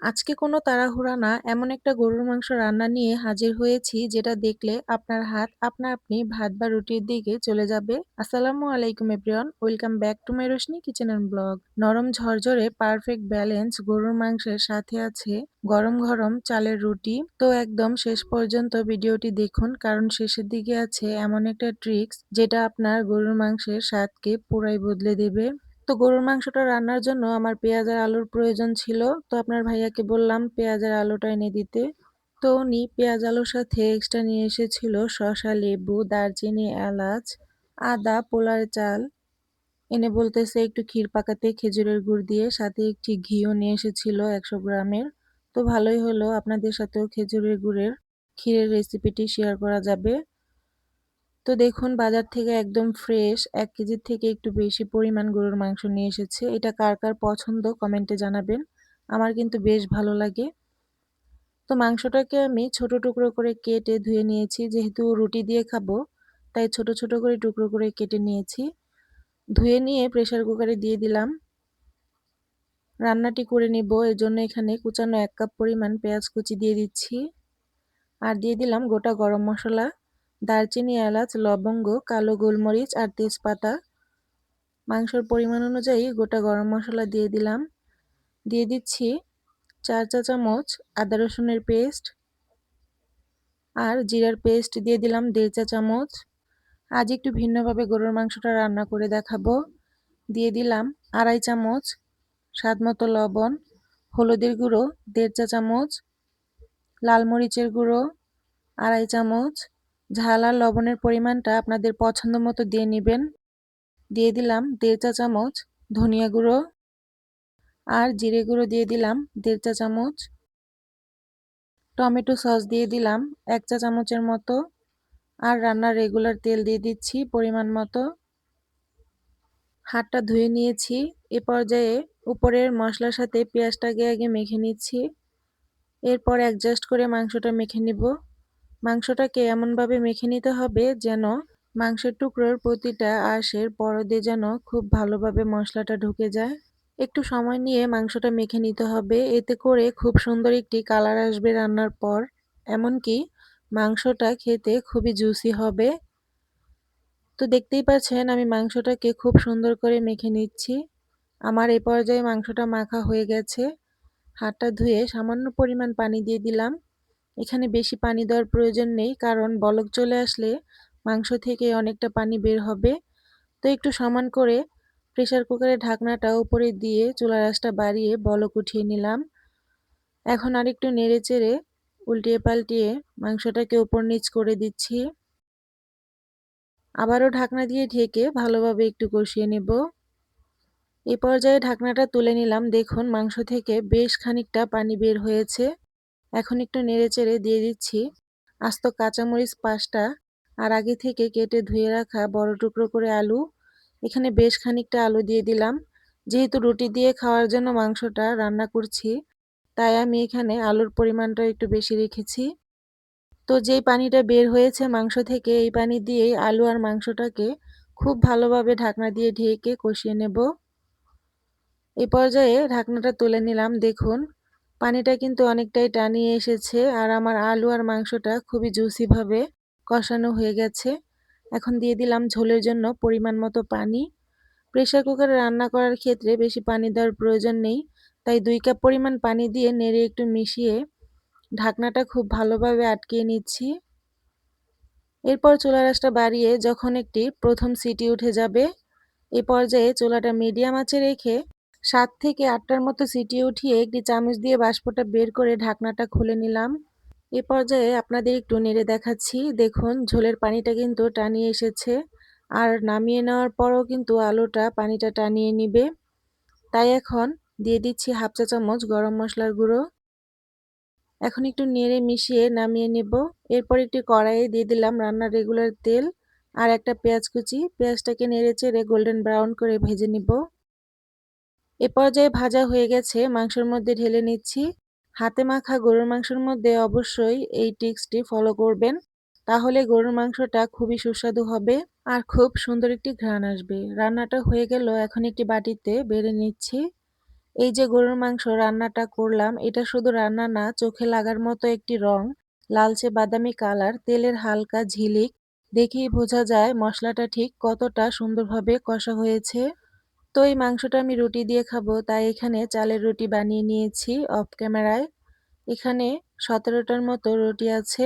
আজকে কোনো তাড়াহুড়া না, এমন একটা গরুর মাংস রান্না নিয়ে হাজির হয়েছি যেটা দেখলে আপনার হাত আপনা আপনি ভাত বা রুটির দিকে চলে যাবে। আসসালামু আলাইকুম everyone, welcome back to my Roshni kitchen and blog. নরম ঝরঝরে পারফেক্ট ব্যালেন্স গরুর মাংসের সাথে আছে গরম গরম চালের রুটি। তো একদম শেষ পর্যন্ত ভিডিওটি দেখুন, কারণ শেষের দিকে আছে এমন একটা ট্রিক্স যেটা আপনার গরুর মাংসের স্বাদকে পুরাই বদলে দেবে। তো গরুর মাংসটা রান্নার জন্য আমার পেঁয়াজ আর আলুর প্রয়োজন ছিল। তো আপনার ভাইয়াকে বললাম পেঁয়াজ আর আলুটা এনে দিতে। তো উনি পেঁয়াজ আলুর সাথে এক্সট্রা নিয়ে এসেছিল, শসা, লেবু, দারচিনি, এলাচ, আদা পোলার চাল। এনে বলতেছে একটু ক্ষীর পাকাতে খেজুরের গুড় দিয়ে, সাথে একটি ঘিও নিয়ে এসেছিল একশো গ্রামের। তো ভালোই হলো, আপনাদের সাথেও খেজুরের গুড়ের ক্ষীরের রেসিপিটি শেয়ার করা যাবে। তো দেখুন, বাজার থেকে একদম ফ্রেশ এক কেজির থেকে একটু বেশি পরিমাণ গরুর মাংস নিয়ে এসেছে। এটা কার কার পছন্দ কমেন্টে জানাবেন। আমার কিন্তু বেশ ভালো লাগে। তো মাংসটাকে আমি ছোট টুকরো করে কেটে ধুয়ে নিয়েছি। যেহেতু রুটি দিয়ে খাব, তাই ছোট ছোট করে টুকরো করে কেটে নিয়েছি। ধুয়ে নিয়ে প্রেশার কুকারে দিয়ে দিলাম। রান্নাটি করে নিব। এর জন্য এখানে কুচানো এক কাপ পরিমাণ পেঁয়াজ কুচি দিয়ে দিচ্ছি। আর দিয়ে দিলাম গোটা গরম মশলা। দারচিনি, এলাচ, লবঙ্গ, কালো গোলমরিচ আর তেজপাতা। মাংসর পরিমাণ অনুযায়ী গোটা গরম মশলা দিয়ে দিলাম। দিয়ে দিচ্ছি চার চা চামচ আদা রসুনের পেস্ট আর জিরার পেস্ট দিয়ে দিলাম দেড় চা চামচ। আজ একটু ভিন্নভাবে গরুর মাংসটা রান্না করে দেখাবো। দিয়ে দিলাম আড়াই চামচ স্বাদ মতো লবণ, হলুদের গুঁড়ো, দেড় চা চামচ, লাল মরিচের গুঁড়ো, আড়াই চামচ ঝাল আর লবণের পরিমাণটা আপনাদের পছন্দ মতো দিয়ে নেবেন। দিয়ে দিলাম দেড় চা চামচ ধনিয়া গুঁড়ো আর জিরে গুঁড়ো দিয়ে দিলাম দেড় চা চামচ। টমেটো সস দিয়ে দিলাম এক চা চামচের মতো আর রান্নার রেগুলার তেল দিয়ে দিচ্ছি পরিমাণ মতো। হাতটা ধুয়ে নিয়েছি। এ পর্যায়ে উপরের মশলার সাথে পেঁয়াজটাকে আগে মেখে নিচ্ছি। এরপর অ্যাডজাস্ট করে মাংসটা মেখে নিব। মাংসটাকে এমনভাবে মেখে নিতে হবে যেন মাংসের টুকরোর প্রতিটা আঁশের পরদে যেন খুব ভালোভাবে মশলাটা ঢুকে যায়। একটু সময় নিয়ে মাংসটা মেখে নিতে হবে। এতে করে খুব সুন্দর একটি কালার আসবে রান্নার পর। এমনকি মাংসটা খেতে খুবই জুসি হবে। তো দেখতেই পাচ্ছেন, আমি মাংসটাকে খুব সুন্দর করে মেখে নিচ্ছি। আমার এ পর্যায়ে মাংসটা মাখা হয়ে গেছে। হাতটা ধুয়ে সামান্য পরিমাণ পানি দিয়ে দিলাম। এখানে বেশি পানি দেওয়ার প্রয়োজন নেই, কারণ বলক চলে আসলে মাংস থেকে অনেকটা পানি বের হবে। তো একটু সমান করে প্রেশার কুকারের ঢাকনাটা উপরে দিয়ে চুলার আঁচটা বাড়িয়ে বলক উঠিয়ে নিলাম। এখন আরেকটু নেড়ে চেড়ে উল্টিয়ে পাল্টিয়ে মাংসটাকে উপর নিচ করে দিচ্ছি। আবারও ঢাকনা দিয়ে ঢেকে ভালোভাবে একটু কষিয়ে নেব। এ পর্যায়ে ঢাকনাটা তুলে নিলাম। দেখুন, মাংস থেকে বেশ খানিকটা পানি বের হয়েছে। এখন একটু নেড়ে চেড়ে দিয়ে দিচ্ছি। আস্ত কাঁচামরিচ পাঁচটা আর আগে থেকে কেটে ধুয়ে রাখা বড় টুকরো করে আলু। এখানে বেশ খানিকটা আলু দিয়ে দিলাম। যেহেতু রুটি দিয়ে খাওয়ার জন্য মাংসটা রান্না করছি, তাই আমি এখানে আলুর পরিমাণটা একটু বেশি রেখেছি। তো যেই পানিটা বের হয়েছে মাংস থেকে, এই পানি দিয়েই আলু আর মাংসটাকে খুব ভালোভাবে ঢাকনা দিয়ে ঢেকে কষিয়ে নেব। এই পর্যায়ে ঢাকনাটা তুলে নিলাম, দেখুন। পানিটা কিন্তু অনেকটাই টানিয়ে এসেছে আর আমার আলু আর মাংসটা খুবই জুসিভাবে কষানো হয়ে গেছে। এখন দিয়ে দিলাম ঝোলের জন্য পরিমাণ মতো পানি। প্রেশার কুকারে রান্না করার ক্ষেত্রে বেশি পানি দেওয়ার প্রয়োজন নেই, তাই দুই কাপ পরিমাণ পানি দিয়ে নেড়ে একটু মিশিয়ে ঢাকনাটা খুব ভালোভাবে আটকিয়ে নিচ্ছি। এরপর চুলা রাসটা বাড়িয়ে যখন একটি প্রথম সিটি উঠে যাবে, এ পর্যায়ে চুলাটা মিডিয়াম আঁচে রেখে সাত থেকে আটটার মতো সিটি উঠিয়ে একটি চামচ দিয়ে বাষ্পটা বের করে ঢাকনাটা খুলে নিলাম। এ পর্যায়ে আপনাদের একটু নেড়ে দেখাচ্ছি। দেখুন, ঝোলের পানিটা কিন্তু টানিয়ে এসেছে। আর নামিয়ে নেওয়ার পরও কিন্তু আলুটা পানিটা টানিয়ে নিবে। তাই এখন দিয়ে দিচ্ছি হাফ চা চামচ গরম মশলার গুঁড়ো। এখন একটু নেড়ে মিশিয়ে নামিয়ে নেব। এরপর একটি কড়াইয়ে দিয়ে দিলাম রান্নার রেগুলার তেল আর একটা পেঁয়াজ কুচি। পেঁয়াজটাকে নেড়ে চেড়ে গোল্ডেন ব্রাউন করে ভেজে নিব। এ পর্যায়ে ভাজা হয়ে গেছে, মাংসের মধ্যে ঢেলে নিচ্ছি। হাতে মাখা গরুর মাংসের মধ্যে অবশ্যই এই টিক্সটি ফলো করবেন, তাহলে গরুর মাংসটা খুবই সুস্বাদু হবে আর খুব সুন্দর একটি ঘ্রাণ আসবে। রান্নাটা হয়ে গেল, এখন একটি বাটিতে বেড়ে নিচ্ছি। এই যে গরুর মাংস রান্নাটা করলাম, এটা শুধু রান্না না, চোখে লাগার মতো একটি রং, লালচে বাদামি কালার, তেলের হালকা ঝিলিক, দেখেই বোঝা যায় মশলাটা ঠিক কতটা সুন্দরভাবে কষা হয়েছে। তো এই মাংসটা আমি রুটি দিয়ে খাব। তাই এখানে চালের রুটি বানিয়ে নিয়েছি অফ ক্যামেরায়। এখানে সতেরোটার মতো রুটি আছে।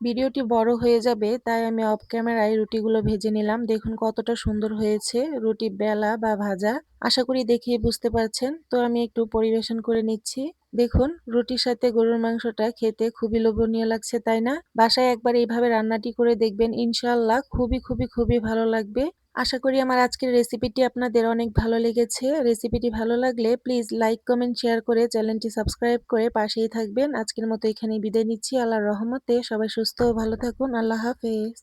ভিডিওটি বড় হয়ে যাবে, তাই আমি অফ ক্যামেরায় রুটিগুলো ভেজে নিলাম। দেখুন কতটা সুন্দর হয়েছে রুটি বেলা বা ভাজা। আশা করি দেখিয়ে বুঝতে পারছেন। তো আমি একটু পরিবেশন করে নিচ্ছি। দেখুন, রুটির সাথে গরুর মাংসটা খেতে খুবই লোভনীয় লাগছে, তাই না? বাসায় একবার এইভাবে রান্নাটি করে দেখবেন ইনশাল্লাহ খুবই খুবই খুবই ভালো লাগবে। আশা করি আমার আজকের রেসিপিটি আপনাদের অনেক ভালো লেগেছে। রেসিপিটি ভালো লাগলে প্লিজ লাইক কমেন্ট শেয়ার করে চ্যানেলটি সাবস্ক্রাইব করে পাশেই থাকবেন। আজকের মতো এখানেই বিদায় নিচ্ছি। আল্লাহর রহমতে সবাই সুস্থ ও ভালো থাকুন। আল্লাহ হাফেজ।